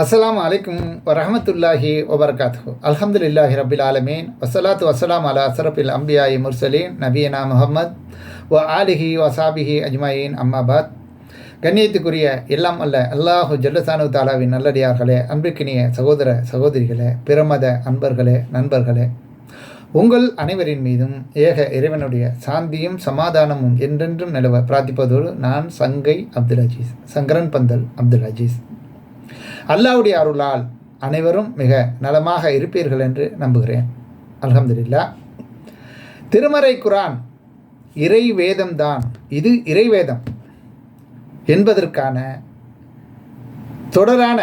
அஸ்லாம் அலைக்கும் வரஹமத்துல்லாஹி வபரகாத்து அல்ஹம்துலில்லாஹி ரபில் ஆலமீன். வசலாத்து வசலாம் அலா அசரபில் அம்பியாயி முர்சலீன். நபியனா முஹம்மத் வ ஆலிஹி வசாபிஹி அஜ்மாயின். அம்மாபாத் கண்ணியத்துக்குரிய எல்லாம் அல்ல அல்லாஹு ஜல்லசானு தாலாவின் நல்லடியார்களே அன்பிற்கினிய சகோதர சகோதரிகளே பிரமத அன்பர்களே நண்பர்களே. உங்கள் அனைவரின் மீதும் ஏக இறைவனுடைய சாந்தியும் சமாதானமும் என்றென்றும் நிலவ பிரார்த்திப்பதோடு நான் சங்கை அப்துல் அஜீஸ் சங்கரன் பந்தல் அப்துல் அஜீஸ். அல்லாவுடைய அருளால் அனைவரும் மிக நலமாக இருப்பீர்கள் என்று நம்புகிறேன். அலமதுல்லா திருமறை குரான் இறை வேதம்தான் இது இறைவேதம் என்பதற்கான தொடரான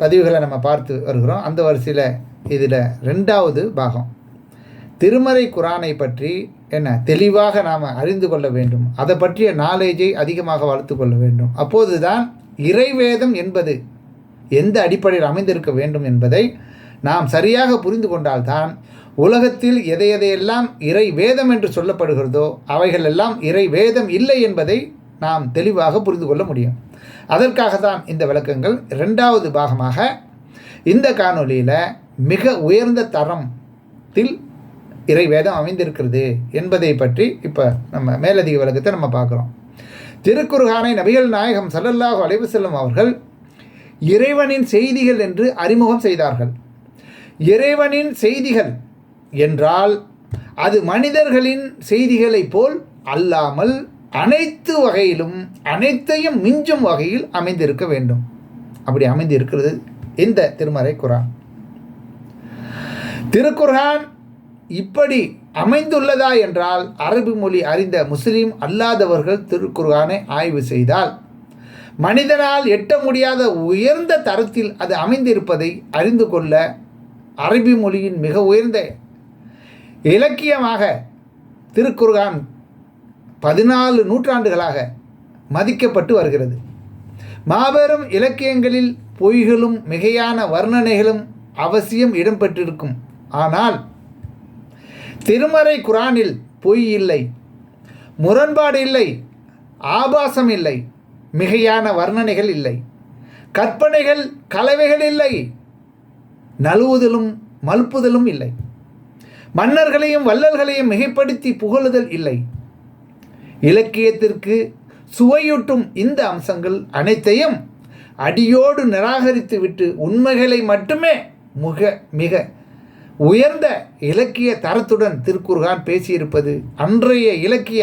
பதிவுகளை நம்ம பார்த்து வருகிறோம். அந்த வரிசையில் இதில் ரெண்டாவது பாகம். திருமறை குரானை பற்றி என்ன? தெளிவாக நாம் அறிந்து கொள்ள வேண்டும். அதை பற்றிய நாலேஜை அதிகமாக வளர்த்து கொள்ள வேண்டும். அப்போது தான் இறைவேதம் என்பது எந்த அடிப்படையில் அமைந்திருக்க வேண்டும் என்பதை நாம் சரியாக புரிந்து கொண்டால்தான் உலகத்தில் எதை எதையெல்லாம் இறை வேதம் என்று சொல்லப்படுகிறதோ அவைகளெல்லாம் இறை வேதம் இல்லை என்பதை நாம் தெளிவாக புரிந்து கொள்ள முடியும். அதற்காக தான் இந்த விளக்கங்கள் இரண்டாவது பாகமாக இந்த காணொலியில் மிக உயர்ந்த தரத்தில் இறை வேதம் அமைந்திருக்கிறது என்பதை பற்றி இப்போ நம்ம மேலதிக விளக்கத்தை நம்ம பார்க்குறோம். திருக்குர்ஹானை நபிகள் நாயகம் சல்லல்லாஹு அலைவு செல்லும் அவர்கள் இறைவனின் செய்திகள் என்று அறிமுகம் செய்தார்கள். இறைவனின் செய்திகள் என்றால் அது மனிதர்களின் செய்திகளைப் போல் அல்லாமல் அனைத்து வகையிலும் அனைத்தையும் மிஞ்சும் வகையில் அமைந்திருக்க வேண்டும். அப்படி அமைந்திருக்கிறது இந்த திருமறை குரான் திருக்குர்ஹான் இப்படி அமைந்துள்ளதா என்றால் அரபு மொழி அறிந்த முஸ்லீம் அல்லாதவர்கள் திருக்குர்ஆனை ஆய்வு செய்தால் மனிதனால் எட்ட முடியாத உயர்ந்த தரத்தில் அது அமைந்திருப்பதை அறிந்து கொள்ள அரபி மொழியின் மிக உயர்ந்த இலக்கியமாக திருக்குர்ஆன் பதினாலு நூற்றாண்டுகளாக மதிக்கப்பட்டு வருகிறது. மாபெரும் இலக்கியங்களில் பொய்களும் மிகையான வர்ணனைகளும் அவசியம் இடம்பெற்றிருக்கும். ஆனால் திருமறை குரானில் பொய் இல்லை. முரண்பாடு இல்லை. ஆபாசம் இல்லை. மிகையான வர்ணனைகள் இல்லை. கற்பனைகள் கலவைகள் இல்லை. நழுவுதலும் மலுப்புதலும் இல்லை. மன்னர்களையும் வள்ளல்களையும் மிகைப்படுத்தி புகழுதல் இல்லை. இலக்கியத்திற்கு சுவையூட்டும் இந்த அம்சங்கள் அனைத்தையும் அடியோடு நிராகரித்து விட்டு உண்மைகளை மட்டுமே மிக மிக உயர்ந்த இலக்கிய தரத்துடன் திருக்குர்கான் பேசியிருப்பது அன்றைய இலக்கிய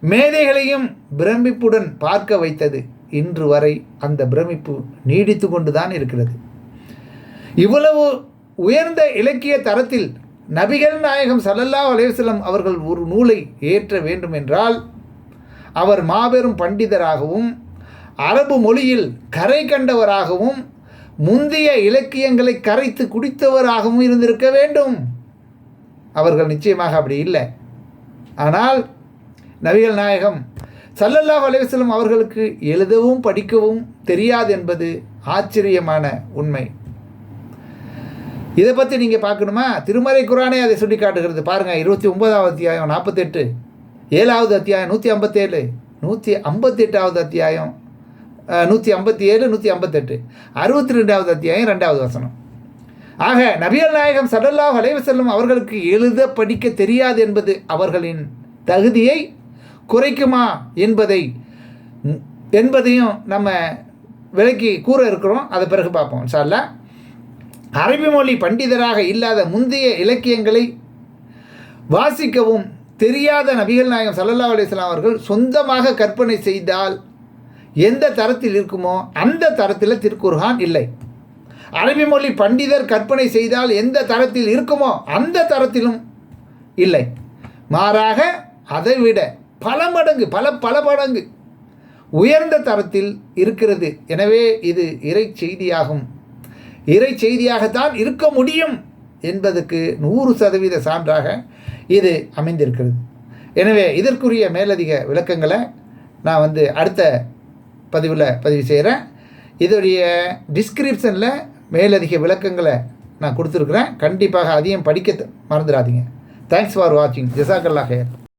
மேதைகளையும் பிரமிப்புடன் பார்க்க வைத்தது. இன்று வரை அந்த பிரமிப்பு நீடித்து கொண்டுதான் இருக்கிறது. இவ்வளவு உயர்ந்த இலக்கிய தரத்தில் நபிகள் நாயகம் சல்லல்லா அலேவசலம் அவர்கள் ஒரு நூலை ஏற்ற வேண்டும் என்றால் அவர் மாபெரும் பண்டிதராகவும் அரபு மொழியில் கரை கண்டவராகவும் முந்தைய இலக்கியங்களை கரைத்து குடித்தவராகவும் இருந்திருக்க வேண்டும். அவர்கள் நிச்சயமாக அப்படி இல்லை. ஆனால் நபிகள் நாயகம் சல்லல்லா அலைவசலம் அவர்களுக்கு எழுதவும் படிக்கவும் தெரியாது என்பது ஆச்சரியமான உண்மை. இதை பற்றி நீங்கள் பார்க்கணுமா? திருமறை குரானே அதை சுட்டி காட்டுகிறது. பாருங்கள் இருபத்தி ஒன்பதாவது அத்தியாயம் நாற்பத்தெட்டு ஏழாவது அத்தியாயம் நூற்றி ஐம்பத்தேழு நூற்றி ஐம்பத்தெட்டாவது அத்தியாயம் நூற்றி ஐம்பத்தி ஏழு நூற்றி ஐம்பத்தெட்டு. அறுபத்தி ரெண்டாவது அத்தியாயம் ரெண்டாவது வசனம். ஆக நபியல் நாயகம் சல்லல்லாஹ் செல்லும் அவர்களுக்கு எழுத படிக்க தெரியாது என்பது அவர்களின் தகுதியை குறைக்குமா என்பதை என்பதையும் நம்ம விலைக்கு கூற இருக்கிறோம். அதை பிறகு பார்ப்போம் சார்ல அரபி மொழி பண்டிதராக இல்லாத முந்தைய இலக்கியங்களை வாசிக்கவும் தெரியாத நபிகள் நாயகம் சல்லல்லா அலிஸ்லாம் அவர்கள் சொந்தமாக கற்பனை செய்தால் எந்த தரத்தில் இருக்குமோ அந்த தரத்தில் திருக்குர்ஹான் இல்லை. அரபி மொழி பண்டிதர் கற்பனை செய்தால் எந்த தரத்தில் இருக்குமோ அந்த தரத்திலும் இல்லை. மாறாக அதை விட பல மடங்கு பல பல மடங்கு உயர்ந்த தரத்தில் இருக்கிறது. எனவே இது இறை செய்தியாகும் இறை செய்தியாகத்தான் இருக்க முடியும் என்பதற்கு நூறு சதவீத சான்றாக இது அமைந்திருக்கிறது. எனவே இதற்குரிய மேலதிக விளக்கங்களை நான் வந்து அடுத்த பதிவில் பதிவு செய்கிறேன் இதோடைய டிஸ்கிரிப்ஷனில் மேலதிக விளக்கங்களை நான் கொடுத்துருக்குறேன். கண்டிப்பாக அதையும் படிக்க மறந்துடாதீங்க. தேங்க்ஸ் ஃபார் வாட்சிங் ஜெசாக்கல்லா ஹேர்.